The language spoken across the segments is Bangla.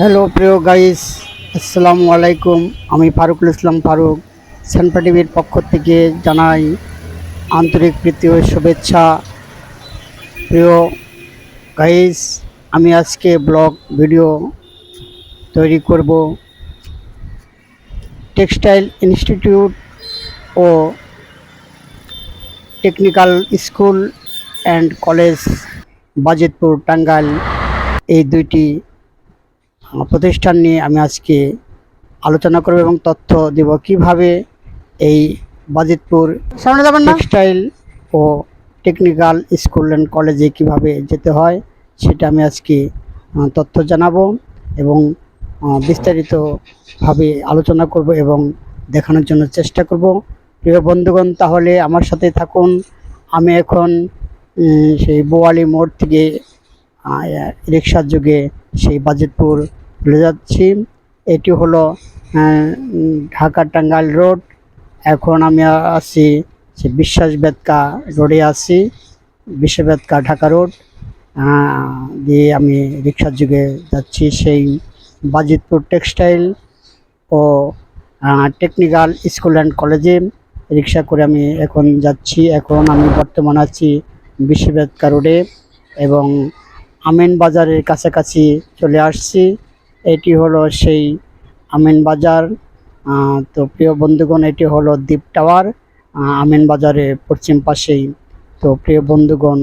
হ্যালো প্রিয় গাইস আসসালামু আলাইকুম। আমি ফারুকুল ইসলাম ফারুক সেন্ট্রা টিভির পক্ষ থেকে জানাই আন্তরিক প্রীতি ও শুভেচ্ছা। প্রিয় গাইস আমি আজকে ব্লগ ভিডিও তৈরি করব। Textile institute O technical school and college Bajitpur Tangail এই দুইটি প্রতিষ্ঠান নিয়ে আমি আজকে আলোচনা করব এবং তথ্য দেব কীভাবে এই বাজিতপুর টেক্সটাইল ও টেকনিক্যাল স্কুল অ্যান্ড কলেজে কীভাবে যেতে হয় সেটা আমি আজকে তথ্য জানাব এবং বিস্তারিতভাবে আলোচনা করব এবং দেখানোর জন্য চেষ্টা করব। প্রিয় বন্ধুগণ তাহলে আমার সাথে থাকুন। আমি এখন সেই বোয়ালি মোড় থেকে রিক্সার যুগে সেই বাজিতপুর চলে যাচ্ছি। এটি হলো ঢাকা টাঙ্গাইল রোড। এখন আমি আছি সে বিশ্বাস বেদকা রোডে আছি। বিশ্ব বেদকা ঢাকা রোড। দিয়ে আমি রিক্সার যুগে যাচ্ছি সেই বাজিতপুর টেক্সটাইল ও টেকনিক্যাল স্কুল অ্যান্ড কলেজে রিক্সা করে আমি এখন যাচ্ছি। এখন আমি বর্তমান আছি বিশ্ববেদকা রোডে এবং আমিন বাজারের কাছাকাছি চলে আসছি। এটি হলো সেই আমিন বাজার। তো প্রিয় বন্ধুগণ, এটি হলো দ্বীপ টাওয়ার। আমিন বাজারের পশ্চিম পাশেই। তো প্রিয় বন্ধুগণ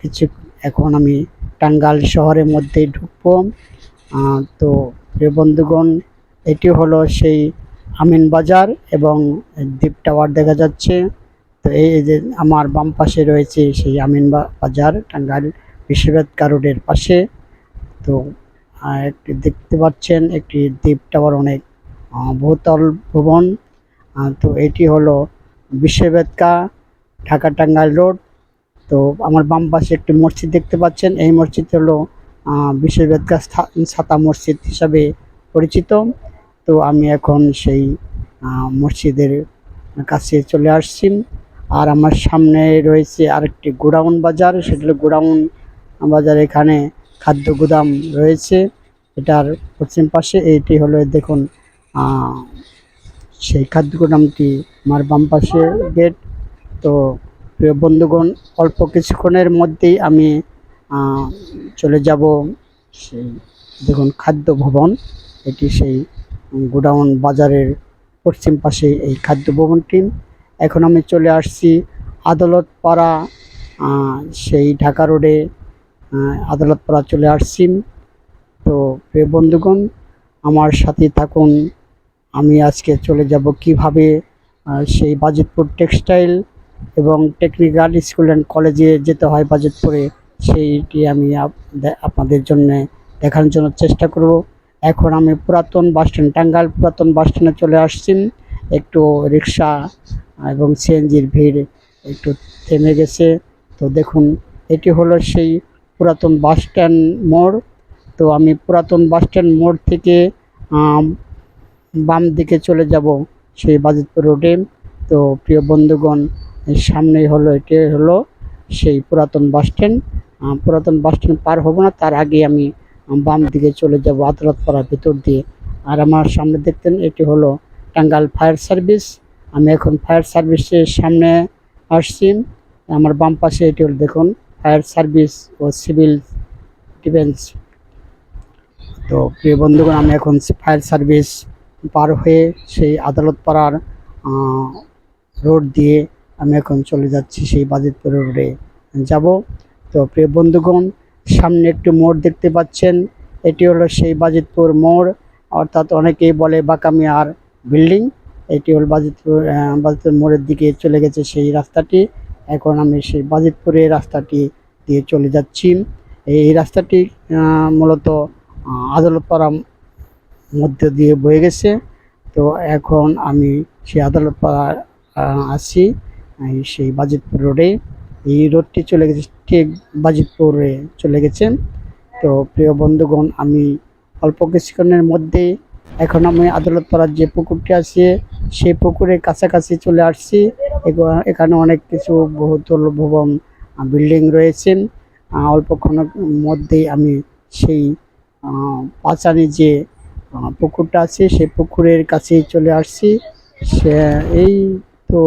কিছু এখন আমি টাঙ্গাইল শহরের মধ্যেই ঢুকবো। তো প্রিয় বন্ধুগণ, এটি হলো সেই আমিন বাজার এবং দ্বীপ টাওয়ার দেখা যাচ্ছে। তো এই যে আমার বাম পাশে রয়েছে সেই আমিন বাজার, টাঙ্গাইল বিশ্ববেদকা রোডের পাশে। তো একটি দেখতে পাচ্ছেন একটি দ্বীপ টাওয়ার অনেক বহুতল ভবন। তো এটি হলো বিশ্ববেদকা ঢাকা টাঙ্গাইল রোড। তো আমার বাম পাশে একটি মসজিদ দেখতে পাচ্ছেন। এই মসজিদ হলো স্থা- ছাতা মসজিদ হিসাবে পরিচিত। তো আমি এখন সেই মসজিদের কাছে চলে আসছি। আর আমার সামনে রয়েছে আরেকটি গোডাউন বাজার। সেটা গোডাউন বাজার। এখানে খাদ্য গুদাম রয়েছে। এটার পশ্চিম পাশে এইটি হলো, দেখুন সেই খাদ্য গুদামটি আমার বাম পাশে গেট। তো প্রিয় বন্ধুগণ, অল্প কিছুক্ষণের মধ্যেই আমি চলে যাব সেই, দেখুন, খাদ্য ভবন। এটি সেই গোডাউন বাজারের পশ্চিম পাশে এই খাদ্য ভবনটি। এখন আমি চলে আসছি আদালত পাড়া সেই ঢাকা রোডে। আদালত পাড়া চলে আসছি। তো প্রিয় বন্ধুগণ, আমার সাথে থাকুন। আমি আজকে চলে যাব কীভাবে সেই বাজিতপুর টেক্সটাইল এবং টেকনিক্যাল স্কুল অ্যান্ড কলেজে যেতে হয় বাজিতপুরে। সেইটি আমি আপ- আপনাদের জন্য দেখানোর জন্য চেষ্টা করব। এখন আমি পুরাতন বাস স্ট্যান্ড, টাঙ্গাইল পুরাতন বাস স্ট্যান্ডে চলে আসছি। একটু রিক্সা এবং সিএনজির ভিড় একটু থেমে গেছে। তো দেখুন, এটি হলো সেই পুরাতন বাস স্ট্যান্ড মোড়। তো আমি পুরাতন বাস স্ট্যান্ড মোড় থেকে বাম দিকে চলে যাব সেই বাজিতপুর রোডে। তো প্রিয় বন্ধুগণ সামনেই হলো এটি হলো সেই পুরাতন বাস স্ট্যান্ড। পুরাতন বাস স্ট্যান্ড পার হব না, তার আগে আমি বাম দিকে চলে যাব আদালত পাড়ার ভিতর দিয়ে। আর আমার সামনে দেখতেন, এটি হলো টাঙ্গাল ফায়ার সার্ভিস। আমি এখন ফায়ার সার্ভিসের সামনে আসছি। আমার বাম পাশে এটি হলো, দেখুন ফায়ার সার্ভিস ও সিভিল ডিফেন্স। তো প্রিয় বন্ধুগণ, আমি এখন ফায়ার সার্ভিস পার হয়ে সেই আদালত পাড়ার রোড দিয়ে আমি এখন চলে যাচ্ছি সেই বাজিতপুর রোডে যাব। তো প্রিয় বন্ধুগণ, সামনে একটু মোড় দেখতে পাচ্ছেন। এটি হলো সেই বাজিতপুর মোড়। অর্থাৎ অনেকেই বলে বাকামিয়ার বিল্ডিং। এটি হল বাজিতপুর বাজিতপুর মোড়ের দিকে চলে গেছে সেই রাস্তাটি। এখন আমি সেই বাজিতপুরে রাস্তাটি দিয়ে চলে যাচ্ছি। এই রাস্তাটি মূলত আদালতপাড়া মধ্য দিয়ে বয়ে গেছে। তো এখন আমি সেই আদালতপাড়া আছি সেই বাজিতপুর রোডে। এই রোডটি চলে গেছে, ঠিক বাজিতপুরে চলে গেছে। তো প্রিয় বন্ধুগণ, আমি অল্প কিছুক্ষণের মধ্যে এখন আমি আদালতপাড়ার যে পুকুরটি আছে, সেই পুকুরের কাছাকাছি চলে আসছি। এখানে অনেক কিছু বহুতল ভবন বিল্ডিং রয়েছেন অল্পক্ষণের মধ্যেই আমি সেই পাঁচানি যে পুকুরটা আছে, সেই পুকুরের কাছেই চলে আসছি। সে, এই তো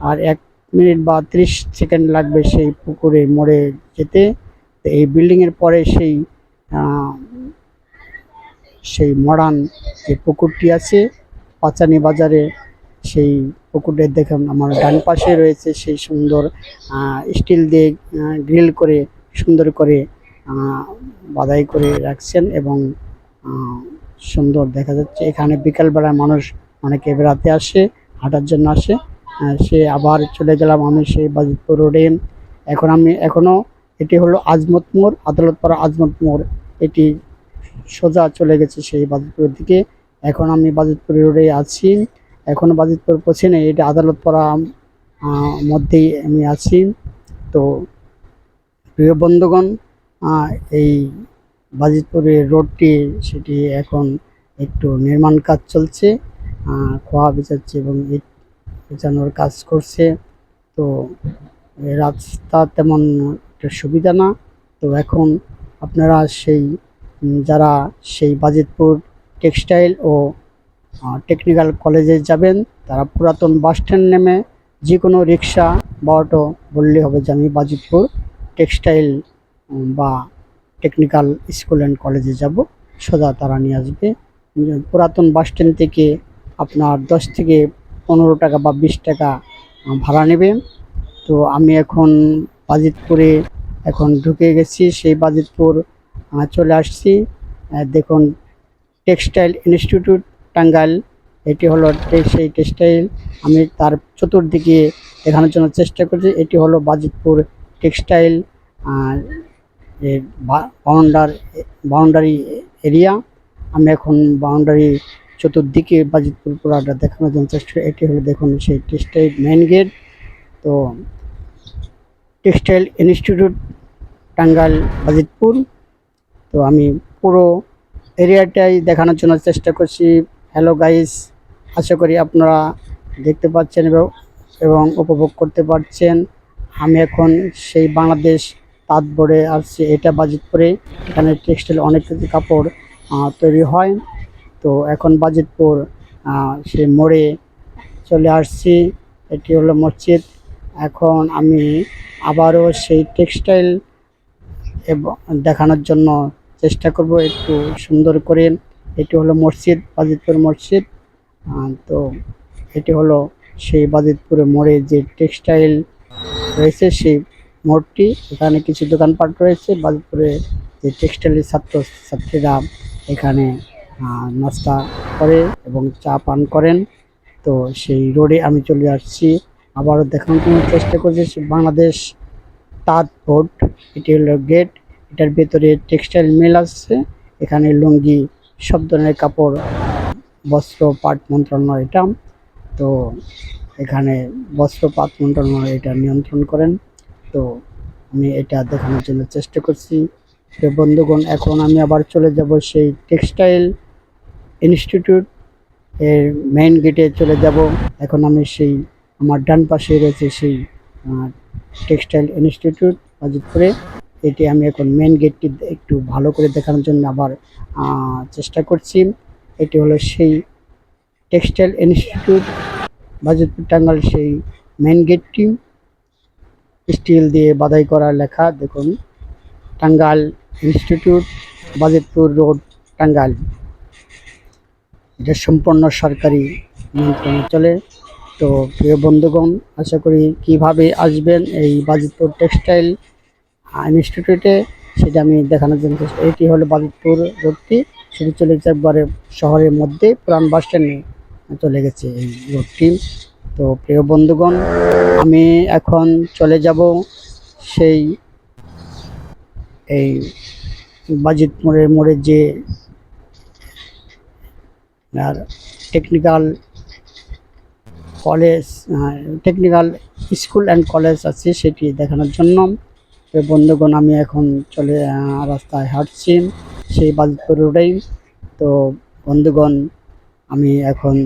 আর এক মিনিট বা ত্রিশ সেকেন্ড লাগবে সেই পুকুরে মোড়ে যেতে। এই বিল্ডিংয়ের পরে সেই সেই মডার্ন যে পুকুরটি আছে, পাঁচানি বাজারে সেই পুকুরের দেখেন আমার ডান পাশে রয়েছে সেই সুন্দর স্টিল দিয়ে গ্রিল করে সুন্দর করে বাধাই করে রাখছেন এবং সুন্দর দেখা যাচ্ছে। এখানে বিকালবেলা মানুষ অনেকে বেড়াতে আসে, হাঁটার জন্য আসে। সে আবার চলে গেলাম আমি সেই বাজিতপুর রোডে। এখন আমি, এখনও এটি হলো আজমত মোড়, আদালতপাড়া আজমত মোড়। এটি সোজা চলে গেছে সেই বাজিতপুরের দিকে। এখন আমি বাজিতপুর রোডে আছি। এখন বাজিতপুর পৌঁছে নেই এটা আদালতপাড়া আহ, মধ্যেই আমি আছি। তো প্রিয় বন্ধুগণ এই বাজিতপুরের রোডটি সেটি এখন একটু নির্মাণ কাজ চলছে খোয়া বেচাচ্ছে এবং ইট বেচানোর কাজ করছে। তো রাস্তা তেমন একটা সুবিধা না। তো এখন আপনারা সেই যারা সেই বাজিতপুর টেক্সটাইল ও টেকনিক্যাল কলেজে যাবেন, তারা পুরাতন বাস স্ট্যান্ড নেমে যে কোনো রিক্সা বা অটো বললে হবে যে আমি বাজিতপুর টেক্সটাইল বা টেকনিক্যাল স্কুল অ্যান্ড কলেজে যাব। সোজা তারা নিয়ে আসবে। পুরাতন বাস স্ট্যান্ড থেকে আপনার দশ থেকে পনেরো টাকা বা বিশ টাকা ভাড়া নেবে। তো আমি এখন বাজিতপুরে এখন ঢুকে গেছি। সেই বাজিতপুর চলে আসছি। দেখুন, টেক্সটাইল ইনস্টিটিউট টাঙ্গাইল, এটি হলো সেই টেক্সটাইল। আমি তার চতুর্দিকে দেখানোর জন্য চেষ্টা করছি। এটি হলো বাজিতপুর টেক্সটাইল বাউন্ডার, বাউন্ডারি এরিয়া। আমি এখন বাউন্ডারি চতুর্দিকে বাজিতপুর পুরাটা দেখানোর জন্য চেষ্টা এটি হলো, দেখুন, সেই টেক্সটাইল মেন গেট। তো, টেক্সটাইল ইনস্টিটিউট টাঙ্গাইল, বাজিতপুর। তো আমি পুরো এরিয়াটাই দেখানোর জন্য চেষ্টা করছি। হ্যালো গাইস আশা করি আপনারা দেখতে পাচ্ছেন এবং- উপভোগ করতে পারছেন। আমি এখন সেই বাংলাদেশ তাঁত বোর্ডে আসছি, এটা বাজিতপুরে। এখানে টেক্সটাইল অনেক কিছু কাপড় তৈরি হয়। তো এখন বাজিতপুর সেই মোড়ে চলে আসছি। এটি হলো মসজিদ। এখন আমি আবারও সেই টেক্সটাইল দেখানোর জন্য চেষ্টা করব একটু সুন্দর করে। এটি হলো মসজিদ, বাজিতপুর মসজিদ। তো এটি হলো সেই বাজিতপুরে মোড়ে যে টেক্সটাইল রয়েছে সেই মোড়টি। এখানে কিছু দোকানপাট রয়েছে। বাজিতপুরে যে টেক্সটাইলের ছাত্র, ছাত্রীরা এখানে নাস্তা করে এবং চা পান করেন। তো সেই রোডে আমি চলে আসছি। আবারও দেখানোর জন্য চেষ্টা করছি, বাংলাদেশ তাঁত বোর্ড। এটি হলো গেট। এটার ভেতরে টেক্সটাইল মিল আছে। এখানে লুঙ্গি, সব ধরনের কাপড়, বস্ত্র পাট মন্ত্রণালয় এটা। তো এখানে বস্ত্র পাট মন্ত্রণালয় এটা নিয়ন্ত্রণ করেন। তো আমি এটা দেখানোর জন্য চেষ্টা করছি। তো বন্ধুগণ, এখন আমি আবার চলে যাব সেই টেক্সটাইল ইনস্টিটিউট এর মেইন গেটে চলে যাব। এখন আমি সেই আমার ডান পাশে রয়েছে সেই টেক্সটাইল ইনস্টিটিউট বাজিতপুরে এটি আমি এখন মেন গেটটি একটু ভালো করে দেখানোর জন্য আবার চেষ্টা করছি। এটি হলো সেই টেক্সটাইল ইনস্টিটিউট বাজিতপুর টাঙ্গাল সেই মেন গেটটি স্টিল দিয়ে বাধাই করা লেখা, দেখুন। Tangail institute Bajitpur road Tangail. এটা সম্পূর্ণ সরকারি নিয়ন্ত্রণে চলে। তো প্রিয় বন্ধুগণ, আশা করি কীভাবে আসবেন এই বাজিতপুর টেক্সটাইল ইনস্টিটিউটে সেটা আমি দেখানোর জন্য এটি হলো বাজিতপুর রোডটি। সেটি চলে গেছে একবারে শহরের মধ্যে, পুরান বাস স্ট্যান্ডে চলে গেছে এই রোডটি। তো প্রিয় বন্ধুগণ, আমি এখন চলে যাব সেই এই বাজিত মোড়ের মোড়ে যে আর technical college technical school and college আছে সেটি দেখানোর জন্য। তো বন্ধুগণ, আমি এখন চলে রাস্তায় হাঁটছি সেই বাজিতপুর রোডেই। তো বন্ধুগণ, আমি এখন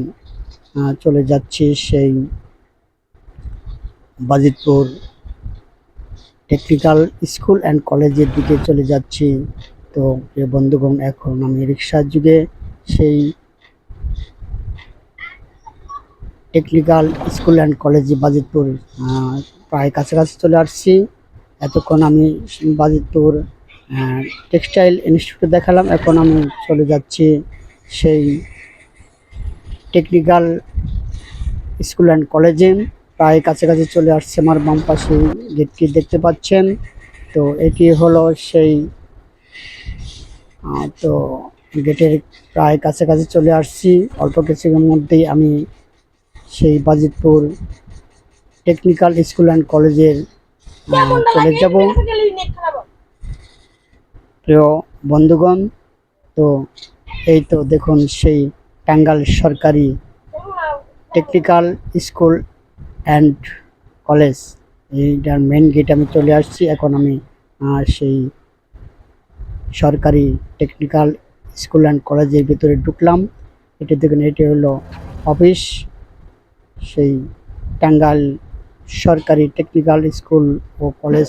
চলে যাচ্ছি সেই বাজিতপুর টেকনিক্যাল স্কুল অ্যান্ড কলেজের দিকে চলে যাচ্ছি। তো প্রিয় বন্ধুগণ, এখন আমি রিক্সার যুগে সেই technical school and college Bajitpur প্রায় কাছাকাছি চলে আসছি। এতক্ষণ আমি বাজিতপুর টেক্সটাইল ইনস্টিটিউটে দেখালাম, এখন আমি চলে যাচ্ছি সেই টেকনিক্যাল স্কুল অ্যান্ড কলেজে। প্রায় কাছাকাছি চলে আসছে আমার বাম পাশে গেটটি, দেখতে পাচ্ছেন? তো এটি হলো সেই তো গেটের প্রায় কাছাকাছি চলে আসছি। অল্প কিছুক্ষণের মধ্যেই আমি সেই বাজিতপুর টেকনিক্যাল স্কুল অ্যান্ড কলেজের চলে যাব। প্রিয় বন্ধুগণ তো এই তো দেখুন সেই টাঙ্গাল সরকারি টেকনিক্যাল স্কুল অ্যান্ড কলেজ এইটার মেন গেট আমি চলে আসছি। এখন আমি সেই সরকারি টেকনিক্যাল স্কুল অ্যান্ড কলেজের ভিতরে ঢুকলাম। এটি দেখুন এটি হলো অফিস সেই টাঙ্গাল সরকারি টেকনিক্যাল স্কুল ও কলেজ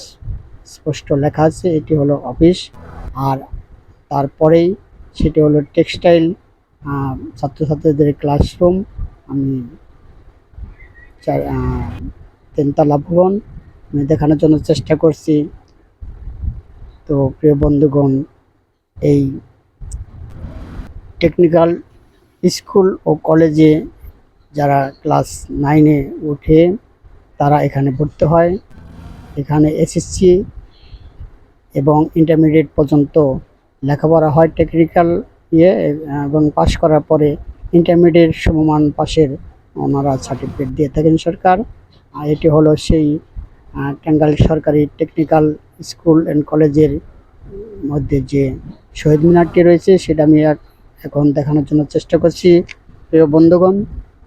স্পষ্ট লেখা আছে, এটি হলো অফিস আর তারপরেই সেটি হলো টেক্সটাইল ছাত্রছাত্রীদের ক্লাসরুম আমি তিনতলা ভবন। আমি দেখানোর জন্য চেষ্টা করছি। তো প্রিয় বন্ধুগণ, এই টেকনিক্যাল স্কুল ও কলেজে যারা ক্লাস নাইনে উঠে তারা এখানে ভর্তি হয়। এখানে এসএসসি এবং ইন্টারমিডিয়েট পর্যন্ত লেখাপড়া হয় টেকনিক্যাল ইয়ে এবং পাশ করার পরে ইন্টারমিডিয়েট সমমান পাশের ওনারা সার্টিফিকেট দিয়ে থাকেন সরকার। এটি হলো সেই টাঙ্গাইল সরকারি টেকনিক্যাল স্কুল অ্যান্ড কলেজের মধ্যে যে শহীদ মিনারটি রয়েছে, সেটা আমি এখন দেখানোর জন্য চেষ্টা করছি। প্রিয় বন্ধুগণ,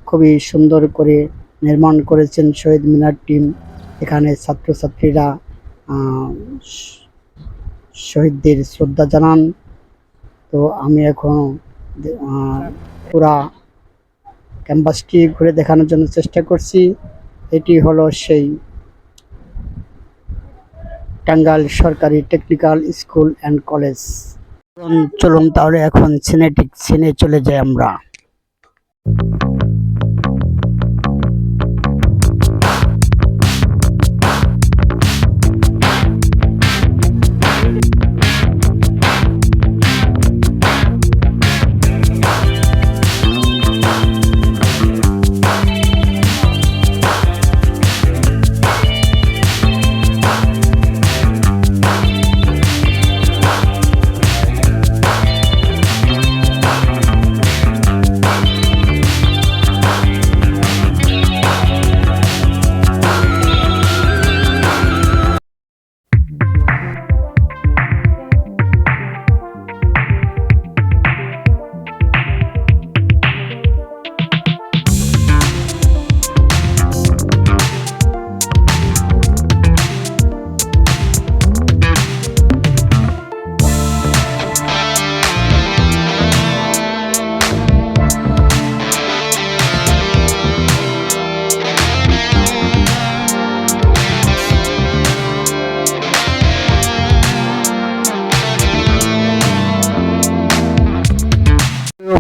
খুবই সুন্দর করে নির্মাণ করেছেন শহীদ মিনার টিম। এখানে ছাত্রছাত্রীরা শহীদদের শ্রদ্ধা জানান। তো আমি এখন পুরা ক্যাম্পাসটি ঘুরে দেখানোর জন্য চেষ্টা করছি। এটি হলো সেই টাঙ্গাইল সরকারি টেকনিক্যাল স্কুল অ্যান্ড কলেজ। চলুন তাহলে এখন সিনেটিক সিনে চলে যাই আমরা।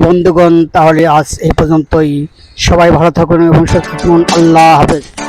বন্ধুগণ তাহলে আজ এই পর্যন্তই। সবাই ভালো থাকুন এবং সুস্থ থাকুন। আল্লাহ হাফেজ।